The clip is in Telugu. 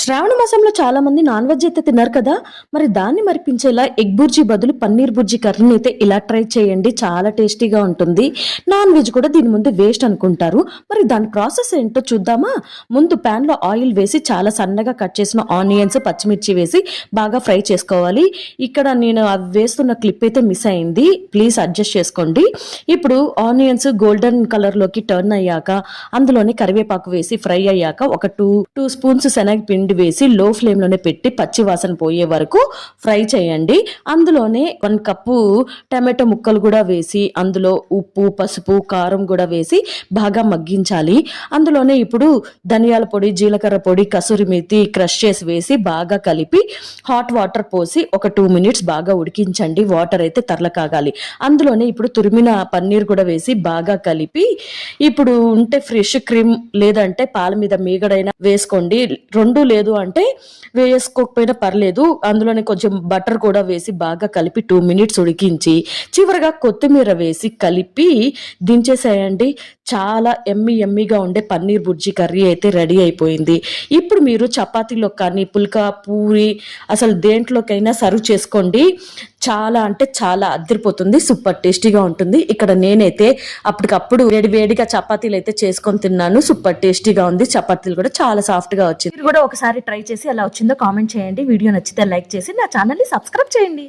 శ్రావణ మాసంలో చాలా మంది నాన్ వెజ్ అయితే తిన్నారు కదా మరి దాన్ని మరిపించేలా ఎగ్ బుర్జీ బదులు పన్నీర్ బుర్జీ కర్రీని అయితే ఇలా ట్రై చేయండి చాలా టేస్టీగా ఉంటుంది. నాన్ వెజ్ కూడా దీని ముందు వేస్ట్ అనుకుంటారు. మరి దాని ప్రాసెస్ ఏంటో చూద్దామా? ముందు pan లో ఆయిల్ వేసి చాలా సన్నగా కట్ చేసిన ఆనియన్స్ పచ్చిమిర్చి వేసి బాగా ఫ్రై చేసుకోవాలి. ఇక్కడ నేను అవి వేస్తున్న క్లిప్ అయితే మిస్ అయింది. ప్లీజ్ అడ్జస్ట్ చేసుకోండి. ఇప్పుడు ఆనియన్స్ గోల్డెన్ కలర్లోకి టర్న్ అయ్యాక అందులోనే కరివేపాకు వేసి ఫ్రై అయ్యాక ఒక టూ టూ స్పూన్స్ శనగ పిండి వేసి లో ఫ్లేమ్లోనే పెట్టి పచ్చి వాసన పోయే వరకు ఫ్రై చేయండి. అందులోనే వన్ కప్పు టమాటో ముక్కలు కూడా వేసి అందులో ఉప్పు పసుపు కారం కూడా వేసి బాగా మగ్గించాలి. అందులోనే ఇప్పుడు ధనియాల పొడి జీలకర్ర పొడి కసూరి మెతి క్రష్ చేసి వేసి బాగా కలిపి హాట్ వాటర్ పోసి ఒక టూ మినిట్స్ బాగా ఉడికించండి. వాటర్ అయితే తరలకాగాలి. అందులోనే ఇప్పుడు తురిమిన పన్నీర్ కూడా వేసి బాగా కలిపి ఇప్పుడు ఉంటే ఫ్రెష్ క్రీమ్ లేదంటే పాల మీద మీగడైనా వేసుకోండి. రెండు లేదు అంటే వేసుకోకపోయినా పర్లేదు. అందులోనే కొంచెం బటర్ కూడా వేసి బాగా కలిపి టూ మినిట్స్ ఉడికించి చివరిగా కొత్తిమీర వేసి కలిపి దించేసేయండి. చాలా ఎమ్మి ఎమ్మిగా ఉండే పన్నీర్ బుర్జీ కర్రీ అయితే రెడీ అయిపోయింది. ఇప్పుడు మీరు చపాతీలో కానీ పుల్కా పూరి అసలు దేంట్లోకైనా సర్వ్ చేసుకోండి. చాలా అంటే చాలా అద్దరిపోతుంది సూపర్ టేస్టీగా ఉంటుంది. ఇక్కడ నేనైతే అప్పటికప్పుడు వేడి వేడిగా చపాతీలు అయితే చేసుకొని తిన్నాను సూపర్ టేస్టీగా ఉంది. చపాతీలు కూడా చాలా సాఫ్ట్గా వచ్చింది. మీరు కూడా ఒకసారి ట్రై చేసి ఎలా వచ్చిందో కామెంట్ చేయండి. వీడియో నచ్చితే లైక్ చేసి నా ఛానల్ని సబ్స్క్రైబ్ చేయండి.